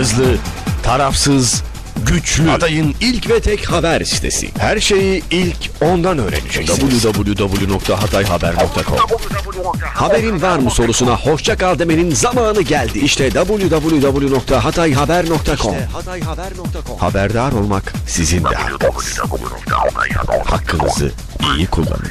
Hızlı, tarafsız, güçlü. Adayın ilk ve tek haber sitesi. Her şeyi ilk ondan öğreneceksiniz. www.hatayhaber.com Haberin var mı sorusuna hoşça kal demenin zamanı geldi. İşte www.hatayhaber.com Haberdar olmak sizin de hakkınız. Hakkınızı iyi kullanın.